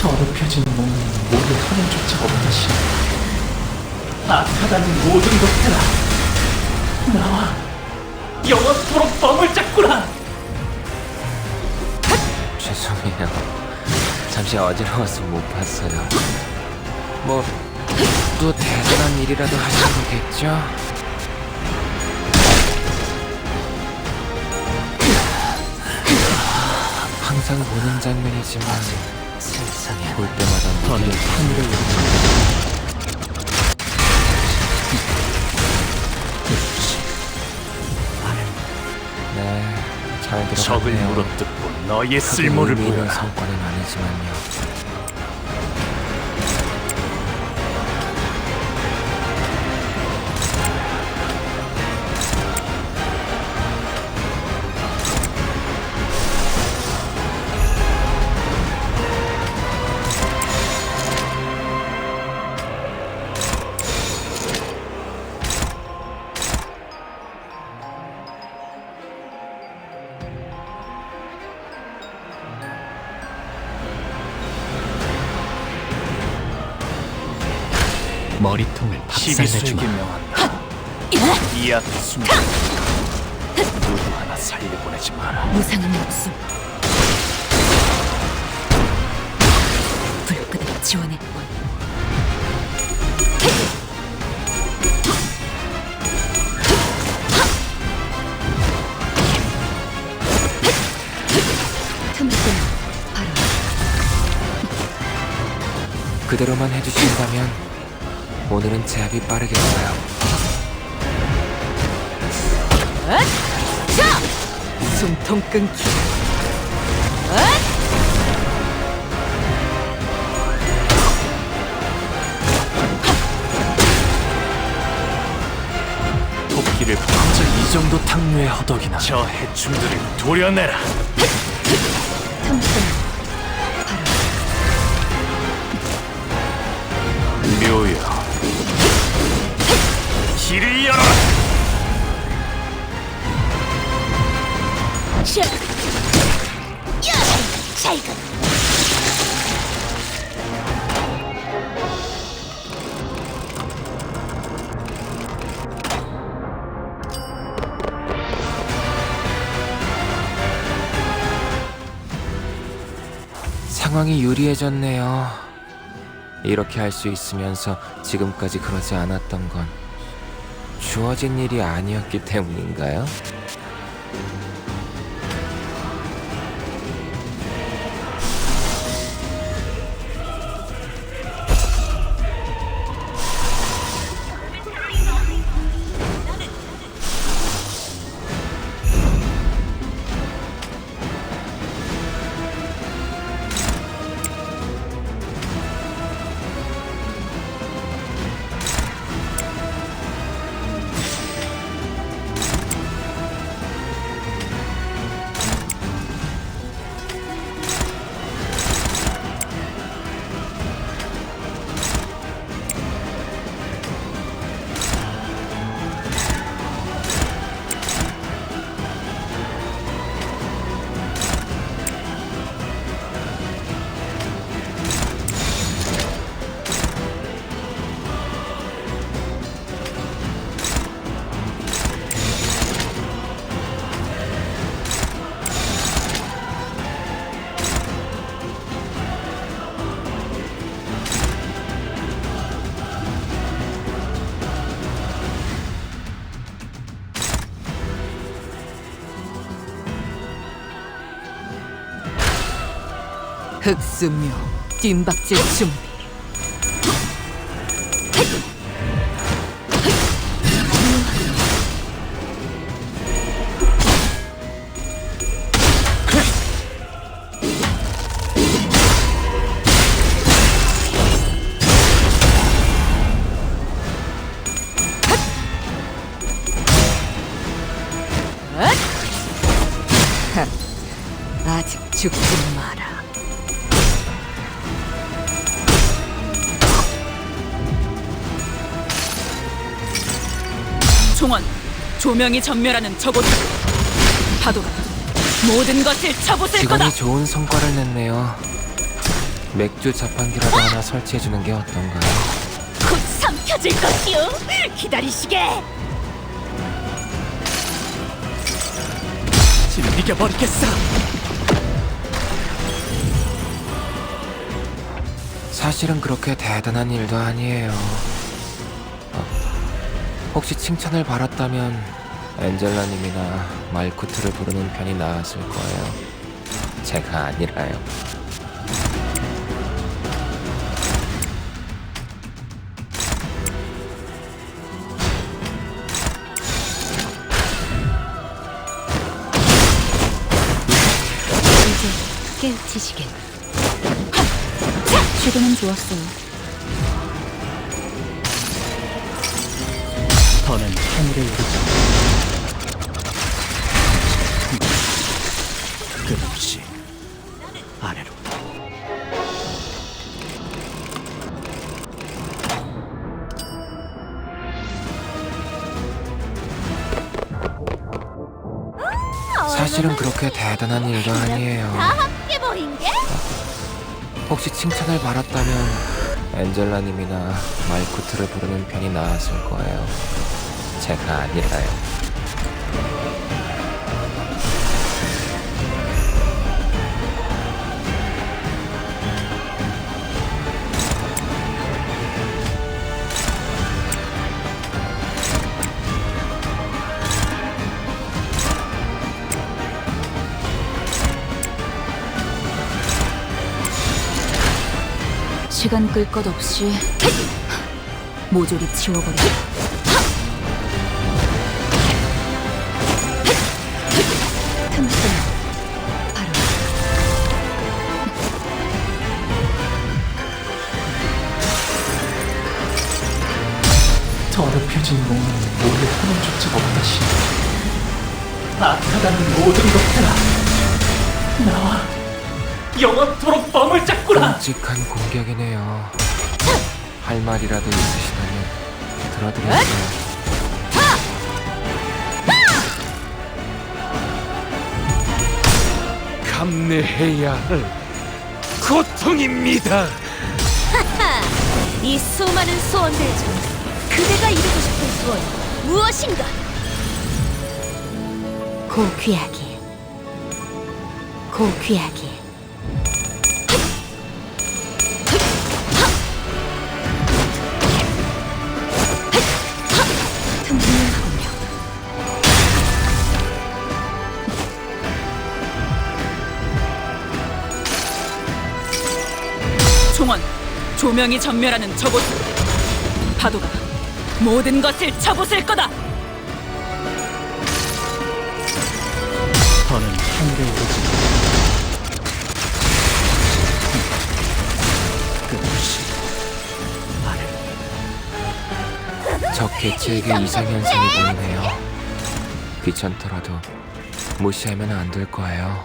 더럽혀진 몸은 모두 하나조차 없다시 악하다는 모든 것들아 나와 영원토록 뻥을 잡구나 죄송해요. 잠시 어지러워서 못 봤어요. 뭐, 또 대단한 일이라도 하신 거겠죠? 항상 보는 장면이지만 세상에 볼 때마다 더는 하늘을 네, 잘 적을 들어갔네요. 물어뜯고 너의 쓸모를 보여라 성과는 아니지만요. 머리통을 박살내주마. 명한다 이 앞의 순간 누구 하나 살려보내지 마라. 무상한 목숨. 지원했군 틈을 뜨는 바로 그대로만 해주신다면 오늘은 제압이 빠르겠어요. 자! 숨통 끊기. 토끼를 방자 이 정도 탕류에 허덕이나. 저 해충들을 도려내라. 틈을 상황이 유리해졌네요. 이렇게 할 수 있으면서 지금까지 그러지 않았던 건 주어진 일이 아니었기 때문인가요? 흑수묘 뒷박질 준비 종원 조명이 전멸하는 저곳 파도가 모든 것을 쳐부술 거다 직원이 좋은 성과를 냈네요. 맥주 자판기라도 하나 설치해주는 게 어떤가요? 곧 삼켜질 것이오. 기다리시게. 진리겨 버리겠어. 사실은 그렇게 대단한 일도 아니에요. 어, 혹시 칭찬을 받았다면 엔젤라님이나 말쿠트를 부르는 편이 나았을 거예요. 제가 아니라요. 이제 깨우치시길. 시도는 좋았어요. 더는 하늘에 오르자. 끝없이 아래로. 사실은 그렇게 대단한 일도 아니에요. 함께 버린 게? 혹시 칭찬을 받았다면 엔젤라님이나 말쿠트를 부르는 편이 나았을 거예요. 제가 아니라요. 시간 끌 것 없이 모조리 치워버려. 틈틈 더럽혀진 몸은 모두 하나조차 없다시. 악하다는 모든 것들아. 나와 영원토록 뻥을 잡구나. 끔찍한 공격이네요. 할 말이라도 있으시다면 들어드릴게요. 감내해야 할 고통입니다. 이 수많은 소원들 중 그대가 이루고 싶은 소원 무엇인가? 고귀하게 고귀하게 조명이 전멸하는 저곳으로. 파도가 모든 것을 쳐부술 거다. 더는 하늘에 오르지. 끝없이 아래로. 적 개체에게 이상현상이 보이네요. 귀찮더라도 무시하면 안 될 거예요.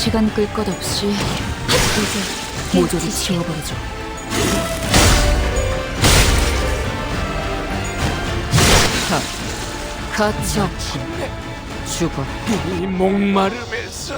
시간 끌 것 없이 이제 모조리 치워버리죠. 거쳐 죽어. 이 목마름에서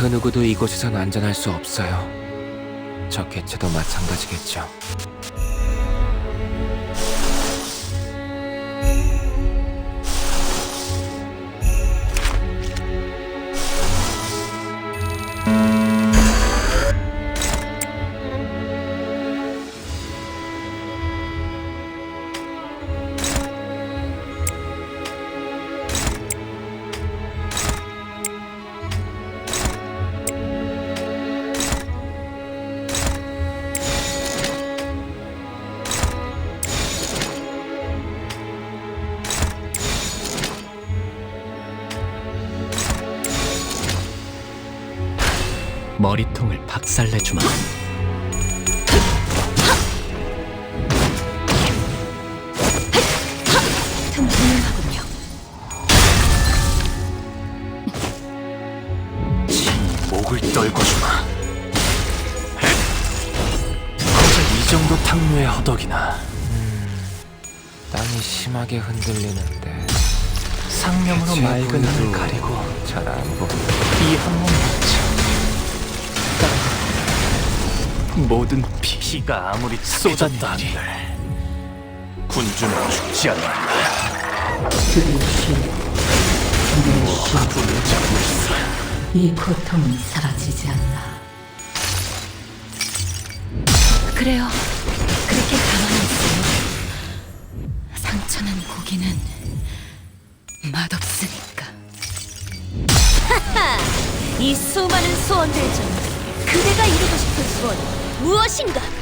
그 누구도 이곳에선 안전할 수 없어요. 저 개체도 마찬가지겠죠. 머리통을 박살내주마. 심하게 흔들리는데 상념으로 맑은 눈을 가리고 잘 안 보이 한몸 맞춰 모든 피, 피가 아무리 쏟았다 한들 군주는 죽지 않는다 분을 잡고 있어 이 고통은 사라지지 않나. 그래요. 그렇게 가만히 있어요. 상처는 고기는 맛없으니까. 하하! 이 수많은 소원들 중 그대가 이루고 싶은 소원 무엇인가?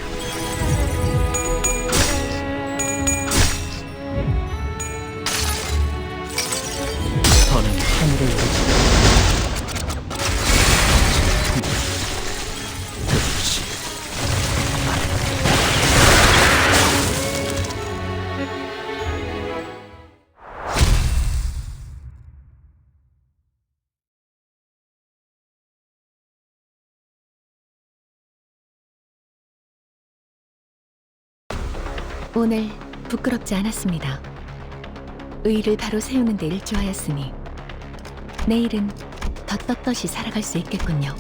오늘 부끄럽지 않았습니다. 의를 바로 세우는 데 일조하였으니 내일은 더 떳떳이 살아갈 수 있겠군요.